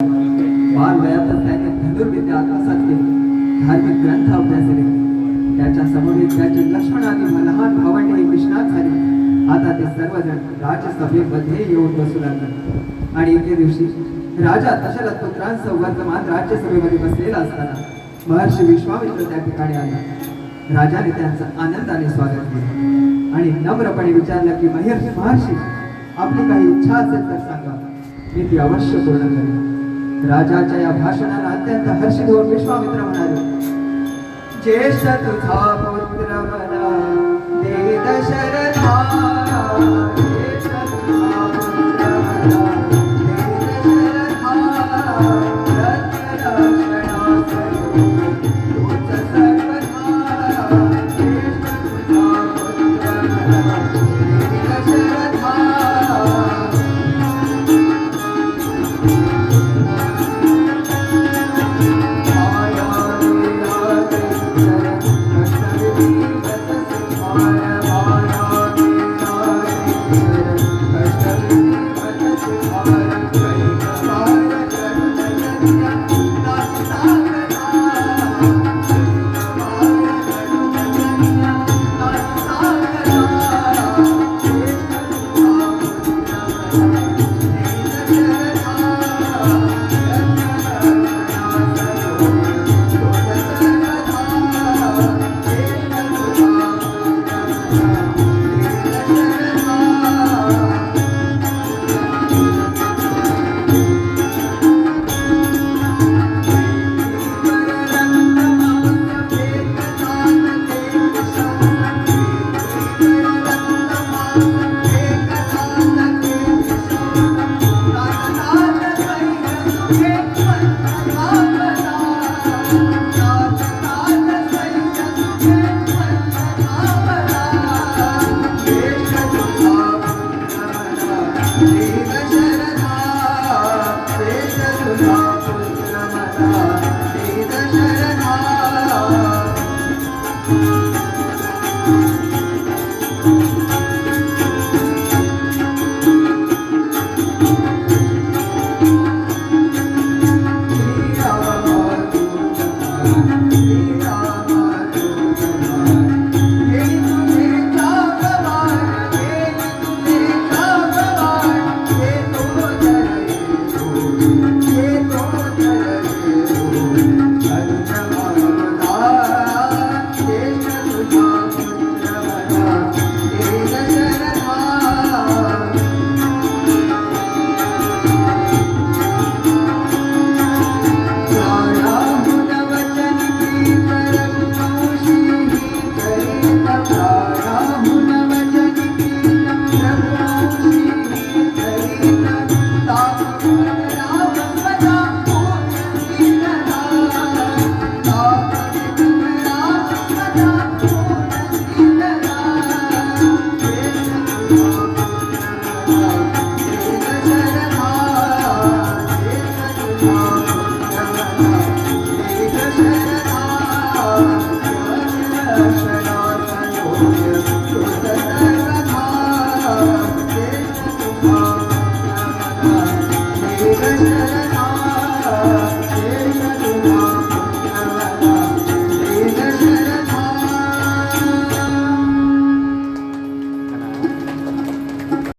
बाल वयातच त्याने धनुर्विद्या आत्मसात केली धार्मिक ग्रंथ अभ्यासले त्याच्या समवेत त्याचे लक्ष्मण आणि लहान भावंडे विश्रांत झाली आता ते सर्वजण राजसभेमध्ये येऊन बसू लागले आणि एके दिवशी राजा दशरथ पुत्रांसह वर्तमान राज्यसभेमध्ये बसलेला असताना महर्षी विश्वामित्र त्या ठिकाणी आला. राजाने त्यांचं आनंदाने स्वागत केलं. आणि नम्रपणे विचारलं की महर्षी महर्षी आपली काही इच्छा असेल तर सांगा. मी ती अवश्य पूर्ण करेन राजाच्या या भाषणाला अत्यंत हर्षित होऊन विश्वामित्र म्हणाले ज्येष्ठ तुझा पुत्र मला दे दशरथा ज्येष्ठ तुझा